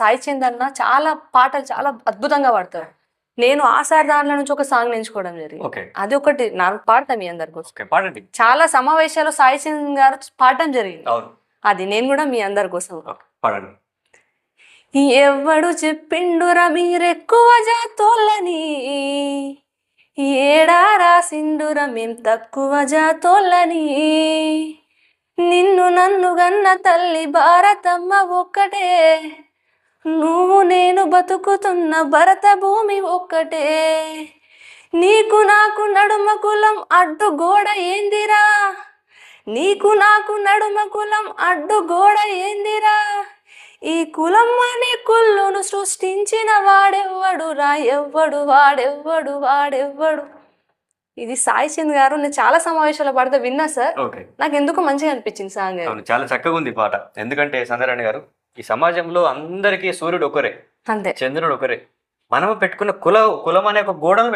సాయి చంద్ అన్న చాలా పాటలు చాలా అద్భుతంగా పాడతారు. నేను ఆ సార్ దాంట్లో నుంచి ఒక సాంగ్ ఎంచుకోవడం జరిగింది. అది ఒకటి నాకు పాడతా మీ అందరి కోసం. పాడండి. చాలా సమావేశాలు సాయి చంద్ గారు పాడటం జరిగింది. అది నేను కూడా మీ అందరి కోసం. పాడండి. ఎవడు చెప్పిండురా మీరెక్కువ జాతోళ్ళని? ఏడా రాసిండురా మేం తక్కువ జాతోళ్ళని? నిన్ను నన్ను గన్న తల్లి భారతమ్మ ఒక్కటే. నువ్వు నేను బతుకుతున్న భరత భూమి ఒక్కటే. నీకు నాకు నడుమ కులం అడ్డు గోడ ఏందిరా? నీకు నాకు నడుమ కులం అడ్డు గోడ ఏందిరా? ఈ కులం అనే కుళ్ళును సృష్టించిన వాడెవ్వడు రా? ఎవ్వడు వాడెవ్వడు వాడెవ్వడు. ఇది సాయి చంద్ గారు నేను చాలా సమావేశాలు పడితే విన్నా సార్. నాకు ఎందుకు మంచిగా అనిపించింది సాంగ్ చాలా చక్కగా ఉంది పాట. ఎందుకంటే సందరాణి గారు ఈ సమాజంలో అందరికీ సూర్యుడు ఒకరే అంతే. చంద్రుడు ఒకరే. మనము పెట్టుకున్న కుల కులం అనే ఒక గోడను